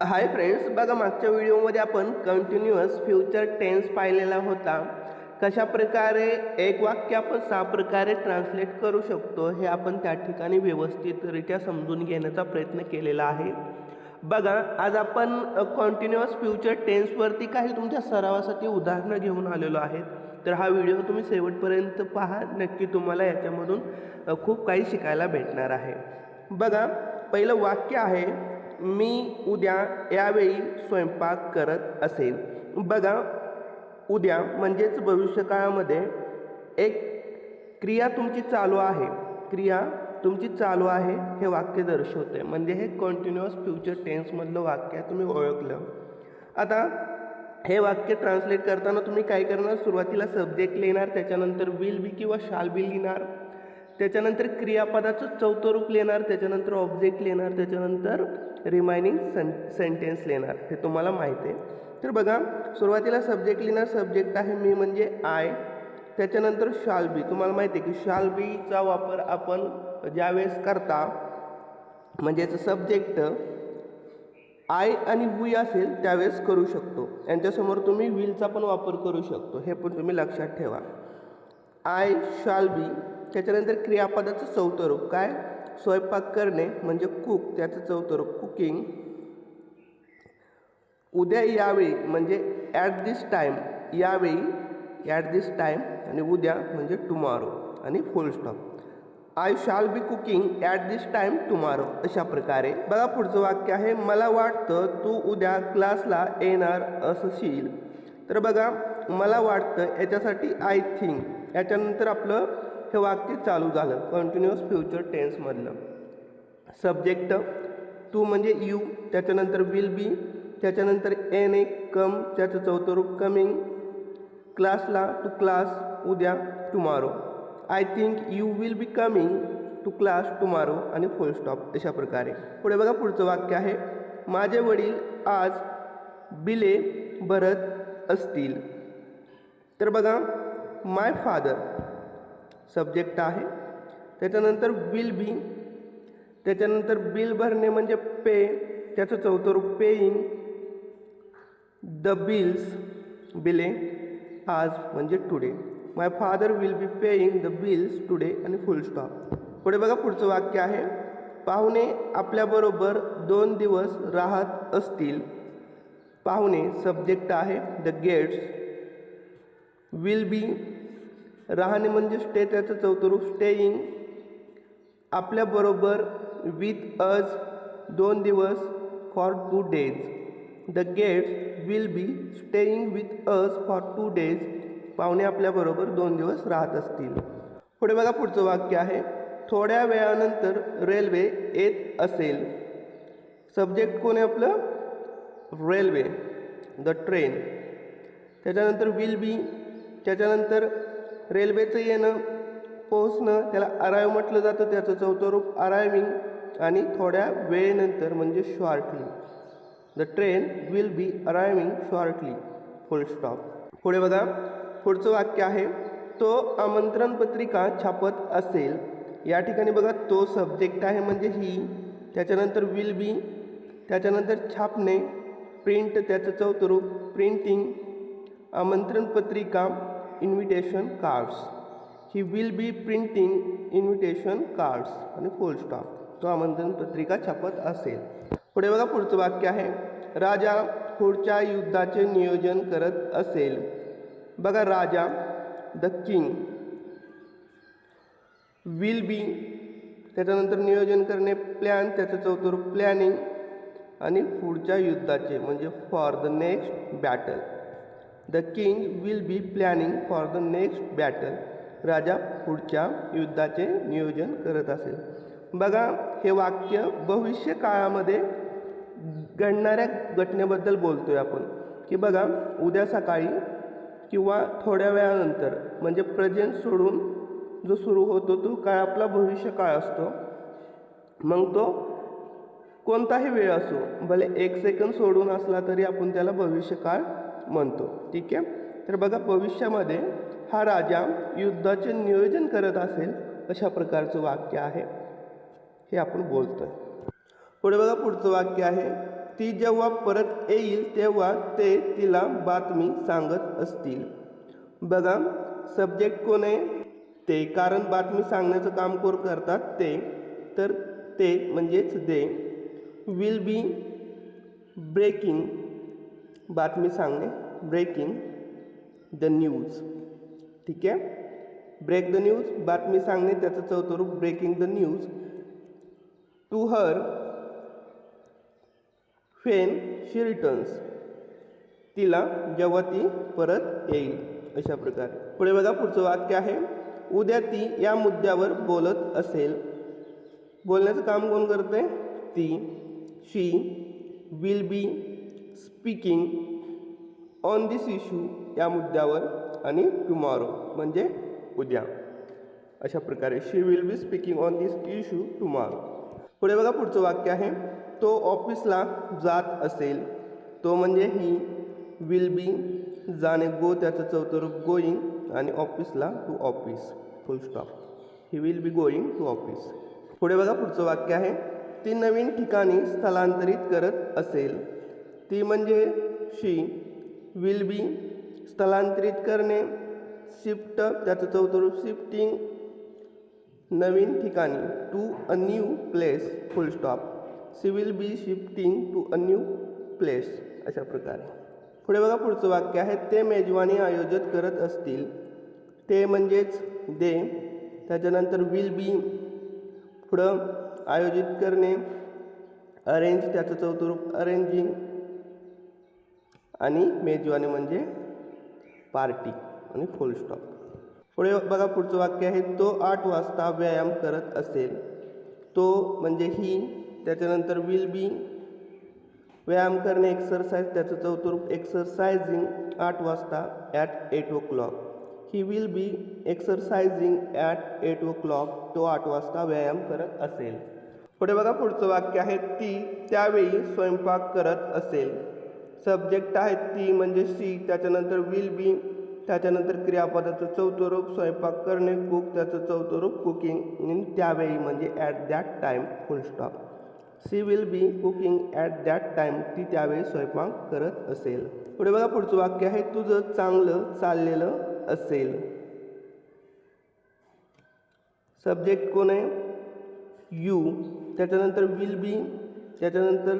Hi friends बघा मागच्या व्हिडिओमध्ये आपण कंटिन्युअस फ्युचर टेन्स पाहिलेला होता. कशा प्रकारे एक वाक्य आपण सहा प्रकारे ट्रान्सलेट करू शकतो हे आपण त्या ठिकाणी व्यवस्थितरित्या समजून घेण्याचा प्रयत्न केलेला आहे. बघा आज आपण कॉन्टिन्युअस फ्युचर टेन्सवरती काही तुमच्या सरावासाठी उदाहरणं घेऊन आलेलो आहेत. तर हा व्हिडिओ तुम्ही शेवटपर्यंत पहा नक्की तुम्हाला याच्यामधून खूप काही शिकायला भेटणार आहे. बघा पहिलं वाक्य आहे मी उद्या यावेळी स्वयंपाक करत असेल. बघा उद्या म्हणजेच भविष्यकाळामध्ये एक क्रिया तुमची चालू आहे. क्रिया तुमची चालू आहे हे वाक्य दर्शवते म्हणजे हे कंटिन्युअस फ्युचर टेन्समधलं वाक्य आहे, तुम्ही ओळखलं. आता हे वाक्य ट्रान्सलेट करताना तुम्ही काय करणार? सुरुवातीला सब्जेक्ट लिहिणार त्याच्यानंतर विल बी किंवा शाल बी लिहिणार. त्याच्यानंतर क्रियापदाचं चौथं रूप लिहिणार त्याच्यानंतर ऑब्जेक्ट लिहिणार त्याच्यानंतर रिमायनिंग सें सेंटेन्स लिहिणार हे तुम्हाला माहिती आहे. तर बघा सुरुवातीला सब्जेक्ट लिहिणार सब्जेक्ट आहे मी म्हणजे आय त्याच्यानंतर शाल बी तुम्हाला माहिती आहे की शाल बीचा वापर आपण ज्यावेळेस करता म्हणजेच सब्जेक्ट आय आणि वी असेल त्यावेळेस करू शकतो. यांच्यासमोर तुम्ही विलचा पण वापर करू शकतो. हे पण तुम्ही लक्षात ठेवा. आय शाल बी त्याच्यानंतर क्रियापदाचं चौथं रूप काय? स्वयंपाक करणे म्हणजे कुक त्याचं चौथं रूप कुकिंग उद्या यावेळी म्हणजे ॲट दिस टाईम यावेळी ॲट दिस टाईम आणि उद्या म्हणजे टुमारो आणि full stop I shall be cooking at this time tomorrow अशा प्रकारे. बघा पुढचं वाक्य आहे. मला वाटतं तू उद्या क्लासला येणार असशील. तर बघा मला वाटतं याच्यासाठी आय थिंक याच्यानंतर आपलं हे वाक्य चालू झालं. कंटिन्युअस फ्युचर टेन्समधलं सब्जेक्ट तू म्हणजे यू त्याच्यानंतर विल बी त्याच्यानंतर एन ए कम त्याचं चौथं रूप कमिंग क्लासला टू क्लास उद्या tomorrow I think you will be coming to class tomorrow आणि फुल स्टॉप अशा प्रकारे. पुढे बघा पुढचं वाक्य आहे. माझे वडील आज बिले भरत असतील. तर बघा माय फादर सब्जेक्ट आहे. त्याच्यानंतर विल बी त्याच्यानंतर बिल भरणे म्हणजे पे त्याचं चौथं रूप पेईंग द बिल्स बिले आज म्हणजे today my father will be paying the bills today आणि फुल स्टॉप पुढे बघा पुढचं वाक्य आहे. पाहुणे आपल्याबरोबर दोन दिवस राहत असतील. पाहुणे सब्जेक्ट आहे. द गेट्स विल बी राहणे म्हणजे स्टे त्याचं चौथं रूप स्टेईंग आपल्याबरोबर विथ अज दोन दिवस for two days the guests will be staying with us for two days पाहुणे आपल्याबरोबर दोन दिवस राहत असतील. पुढे बघा पुढचं वाक्य आहे. थोड्या वेळानंतर रेल्वे येत असेल. सब्जेक्ट कोण आहे आपलं? रेल्वे द ट्रेन त्याच्यानंतर विल बी त्याच्यानंतर रेल्वेचं येणं पोहोचणं त्याला अरायव म्हटलं जातं त्याचं चौथं रूप अरायविंग आणि थोड्या वेळेनंतर म्हणजे shortly the train will be arriving shortly full stop पुढे बघा. पुढचं वाक्य आहे तो आमंत्रण पत्रिका छापत असेल. या ठिकाणी बघा तो सब्जेक्ट आहे म्हणजे ही. त्याच्यानंतर विल बी त्याच्यानंतर छापणे प्रिंट त्याचं चौथं रूप प्रिंटिंग आमंत्रण पत्रिका invitation cards he will be printing invitation cards आणि फुल स्टॉप तो आमंत्रण पत्रिका छापत असेल. पुढे बघा पुढचं वाक्य आहे. राजा पुढच्या युद्धाचे नियोजन करत असेल. बघा राजा द किंग विल बी त्याच्यानंतर नियोजन करणे प्लॅन त्याचं चौथं प्लॅनिंग आणि पुढच्या युद्धाचे म्हणजे for the next battle the king will be planning for the next battle राजा पुढच्या युद्धाचे नियोजन करत असेल. बघा हे वाक्य भविष्य काळामध्ये घडणाऱ्या घटनेबद्दल बोलतो आहे आपण. की बघा उद्या सकाळी किंवा थोड्या वेळानंतर म्हणजे प्रेझेंट सोडून जो सुरू होतो तो काळ आपला भविष्य काळ असतो. मग तो कोणताही वेळ असो भले एक सेकंद सोडून असला तरी आपण त्याला भविष्यकाळ म्हणतो. ठीक आहे? तर बघा भविष्यामध्ये हा राजा युद्धाचे नियोजन करत असेल अशा प्रकारचं वाक्य आहे. हे आपण बोलतोय. पुढे बघा पुढचं वाक्य आहे ती जेव्हा परत येईल तेव्हा ते तिला बातमी सांगत असतील. बघा सब्जेक्ट कोण आहे? ते. कारण बातमी सांगण्याचं काम कोण करतात? ते. तर ते म्हणजेच दे. विल बी ब्रेकिंग बातमी सांगणे. ब्रेकिंग द न्यूज ठीक आहे? ब्रेक द न्यूज बातमी सांगणे त्याचं चौथं रूप breaking the news to her fan she returns तिला जेव्हा ती परत येईल. अशा प्रकारे. पुढे बघा पुढचं वाक्य आहे. उद्या ती या मुद्द्यावर बोलत असेल. बोलण्याचं काम कोण करते ती she will be speaking on this issue या मुद्द्यावर आणि टुमॉरो म्हणजे उद्या. अशा प्रकारे she will be speaking on this issue tomorrow पुढे बघा पुढचं वाक्य आहे. तो ऑफिसला जात असेल. तो म्हणजे ही विल बी जाणे गो त्याचं चौथं रूप गोईंग आणि ऑफिसला to office full stop he will be going to office पुढे बघा पुढचं वाक्य आहे. ती नवीन ठिकाणी स्थलांतरित करत असेल. ती म्हणजे शी विल बी स्थलांतरित करणे शिफ्ट त्याचं चौथं रूप शिफ्टिंग नवीन ठिकाणी to a new place full stop. She will be shifting to a new place अशा प्रकारे. पुढे बघा पुढचं वाक्य आहे ते मेजवानी आयोजित करत असतील. ते म्हणजेच दे त्याच्यानंतर विल बी पुढं आयोजित करणे अरेंज त्याचं चौथं रूप अरेंजिंग आणि मेजवानी म्हणजे पार्टी आणि फुल स्टॉप पुढे बघा पुढचं वाक्य आहे तो आठ वाजता व्यायाम करत असेल तो म्हणजे ही त्याच्यानंतर विल बी व्यायाम करणे एक्सरसाइज त्याचं चौथं रूप एक्सरसाइजिंग आठ वाजता at eight o'clock he will be exercising at eight o'clock तो आठ वाजता व्यायाम करत असेल. पुढे बघा पुढचं वाक्य आहे ती त्यावेळी स्वयंपाक करत असेल सब्जेक्ट आहेत ती म्हणजे सी त्याच्यानंतर विल बी त्याच्यानंतर क्रियापदाचं चौथं रूप स्वयंपाक करणे कुक त्याचं चौथं रूप कुकिंग इन त्यावेळी म्हणजे at that time full stop she will be cooking at that time ती त्यावेळी स्वयंपाक करत असेल. पुढे बघा पुढचं वाक्य आहे तुझं चांगलं चाललेलं असेल. सब्जेक्ट कोण आहे? यू त्याच्यानंतर विल बी त्याच्यानंतर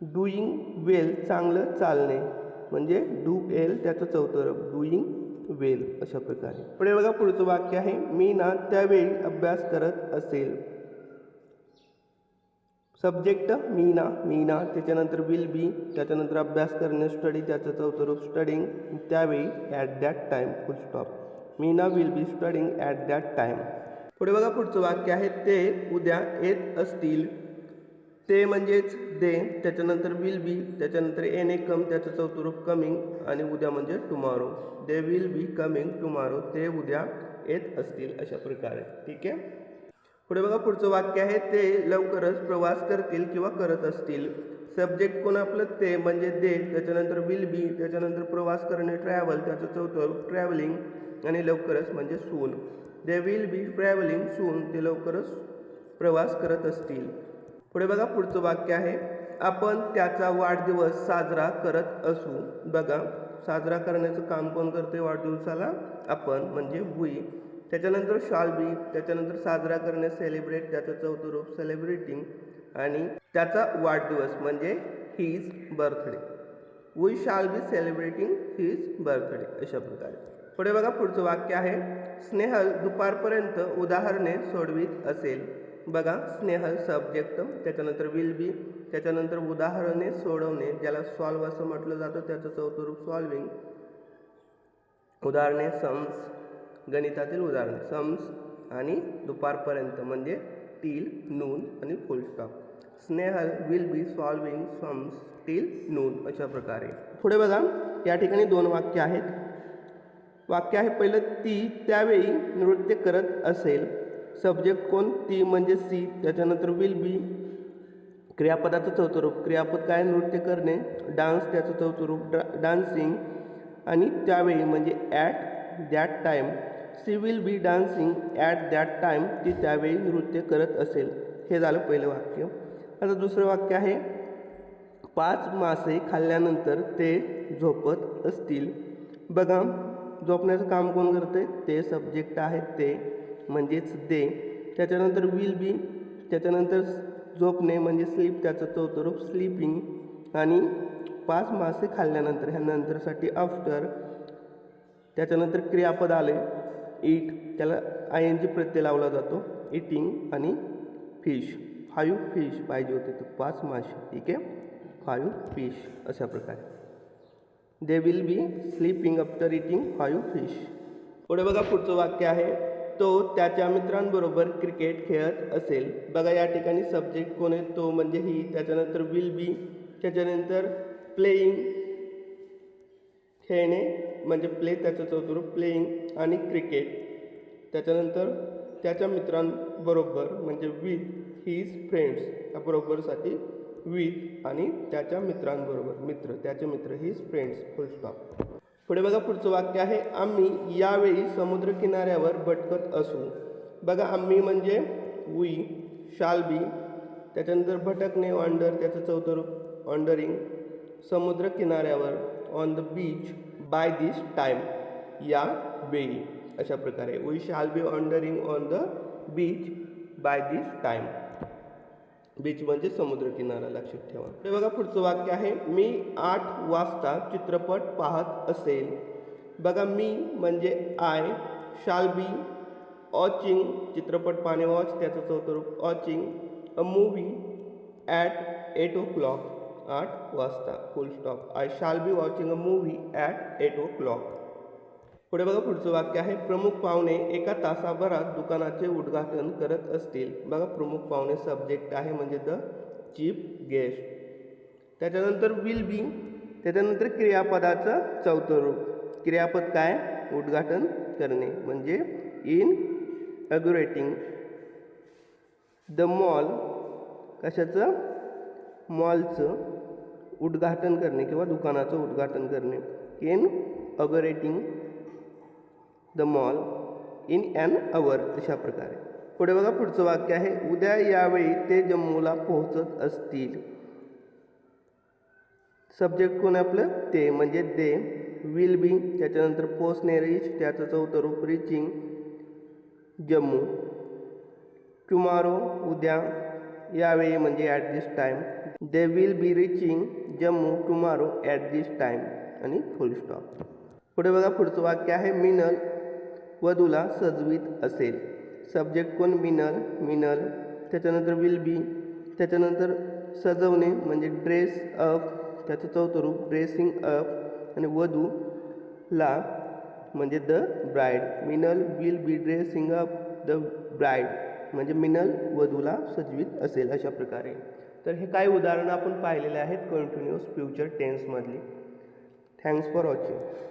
डुईंग वेल चांगलं चालणे. म्हणजे डू एल त्याचं चौथं डुईंग वेल अशा प्रकारे. पुढे बघा पुढचं वाक्य आहे मी ना त्यावेळी अभ्यास करत असेल. सब्जेक्ट मीना मीना त्याच्यानंतर विल बी त्याच्यानंतर अभ्यास करणे स्टडी त्याचं चौथं रूप स्टडिंग त्यावेळी at that time full stop Meena will be studying at that time पुढे बघा पुढचं वाक्य आहे ते उद्या येत असतील. ते म्हणजेच दे त्याच्यानंतर विल बी त्याच्यानंतर एन ए कम त्याचं चौथं रूप कमिंग आणि उद्या म्हणजे tomorrow they will be coming tomorrow ते उद्या येत असतील अशा प्रकारे. ठीक आहे? पुढे बघा पुढचं वाक्य आहे ते लवकरच प्रवास करतील किंवा करत असतील. सब्जेक्ट कोण आपलं? ते म्हणजे दे त्याच्यानंतर विल बी त्याच्यानंतर प्रवास करणे ट्रॅव्हल त्याचं चौथं ट्रॅव्हलिंग आणि लवकरच म्हणजे सून दे विल बी ट्रॅव्हलिंग सून ते लवकरच प्रवास करत असतील. पुढे बघा पुढचं वाक्य आहे. आपण त्याचा वाढदिवस साजरा करत असू. बघा साजरा करण्याचं काम कोण करते वाढदिवसाला? आपण म्हणजे हुई त्याच्यानंतर शालबी त्याच्यानंतर साजरा करणे सेलिब्रेट त्याचं चौथं रूप सेलिब्रेटिंग आणि त्याचा वाढदिवस म्हणजे his birthday we shall be celebrating his birthday अशा प्रकारे. पुढे बघा पुढचं वाक्य आहे. स्नेहल दुपारपर्यंत उदाहरणे सोडवीत असेल. बघा स्नेहल सब्जेक्ट त्याच्यानंतर विल बी त्याच्यानंतर उदाहरणे सोडवणे ज्याला सॉल्व असं म्हटलं जातं त्याचं चौथं रूप सॉल्विंग उदाहरणे सम्स गणितातील उदाहरणे सम्स आणि दुपारपर्यंत म्हणजे टील नून आणि full stop Snehal will be solving sums till noon अशा प्रकारे. पुढे बघा या ठिकाणी दोन वाक्य आहेत. वाक्य आहे पहिलं ती त्यावेळी नृत्य करत असेल. सब्जेक्ट कोण? ती म्हणजे सी त्याच्यानंतर विल बी क्रियापदाचं चौथं रूप. क्रियापद काय? नृत्य करणे. डान्स त्याचं चौथं रूप. डा डान्सिंग आणि त्यावेळी म्हणजे at that time she will be dancing at that time ती त्यावेळी नृत्य करत असेल. हे झालं पहिलं वाक्य. आता दुसरं वाक्य आहे. पाच मासे खाल्ल्यानंतर ते झोपत असतील. बघा झोपण्याचं काम कोण करते ते सब्जेक्ट आहेत ते. म्हणजेच दे. त्याच्यानंतर विल बी त्याच्यानंतर झोपणे म्हणजे स्लीप त्याचं चौथं रूप स्लीपिंग आणि पाच मासे खाल्ल्यानंतर ह्या नंतरसाठी आफ्टर त्याच्यानंतर क्रियापद आले ईट त्याला आय एन जी प्रत्यय लावला जातो. इटिंग आणि फिश फाईव्ह फिश पाहिजे होते तर पाच मासे ठीक आहे? फाईव्ह फिश अशा प्रकारे. They will be sleeping after eating five fish पुढे बघा पुढचं वाक्य आहे. तो त्याच्या मित्रांबरोबर क्रिकेट खेळत असेल. बघा या ठिकाणी सब्जेक्ट कोण आहे? तो म्हणजे ही त्याच्यानंतर विल बी त्याच्यानंतर प्लेईंग खेळणे म्हणजे प्ले त्याचं चौथरूप प्लेईंग आणि क्रिकेट त्याच्यानंतर त्याच्या मित्रांबरोबर म्हणजे विथ हीज फ्रेंड्स या बरोबरसाठी विथ आणि त्याच्या मित्रांबरोबर मित्र त्याचे मित्र हीज फ्रेंड्स फुल स्टॉप पुढे बघा पुढचं वाक्य आहे आम्ही यावेळी समुद्रकिनाऱ्यावर भटकत असू. बघा आम्ही म्हणजे वी शाल बी त्याच्यानंतर भटकणे ऑंडर त्याचं चौथं रूप ऑंडरिंग समुद्र किनाऱ्यावर on the beach by this time या वेळी अशा प्रकारे. We shall be wandering on the beach by this time beach म्हणजे समुद्रकिनारा लक्षात ठेवा. पुढे बघा पुढचं वाक्य आहे मी आठ वाजता चित्रपट पाहत असेल. बघा मी म्हणजे आय शाल बी ऑचिंग चित्रपट पाहणे वॉच त्याचं चौथं रूप watching a movie at eight o'clock. आठ वाजता full stop. I shall be watching a movie at eight o'clock. पुढे बघा पुढचं वाक्य आहे प्रमुख पाहुणे एका तासाभरात दुकानाचे उद्घाटन करत असतील. बघा प्रमुख पाहुणे सब्जेक्ट आहे म्हणजे द चीफ गेस्ट त्याच्यानंतर विल बी त्याच्यानंतर क्रियापदाचं चौथं रूप. क्रियापद काय? उद्घाटन करणे म्हणजे इन अग्युरेटिंग द मॉल कशाचं? मॉलचं उद्घाटन करणे किंवा दुकानाचं उद्घाटन करणे. Inaugurating the mall in an hour अशा प्रकारे. पुढे बघा पुढचं वाक्य आहे उद्या यावेळी ते जम्मूला पोहोचत असतील. सब्जेक्ट कोण आपलं? ते म्हणजे दे विल बी त्याच्यानंतर पोचणे रीच त्याचं चौथं रूप रिचिंग जम्मू. टुमारो उद्या यावेळी म्हणजे at this time they will be reaching Jammu tomorrow at this time आणि फुल स्टॉप पुढे बघा पुढचं वाक्य आहे मिनल वधूला सजवीत असेल. सब्जेक्ट कोण? मिनल मिनल त्याच्यानंतर विल बी त्याच्यानंतर सजवणे म्हणजे ड्रेस अप त्याचं चौथं रूप ड्रेसिंग अप आणि वधूला म्हणजे the bride Minal will be dressing up the bride म्हणजे मिनल वधूला सजवीत असेल अशा प्रकारे. तर हे काही उदाहरणं आपण पाहिलेले आहेत कंटिन्युअस फ्युचर टेन्समधली थँक्स फॉर वॉचिंग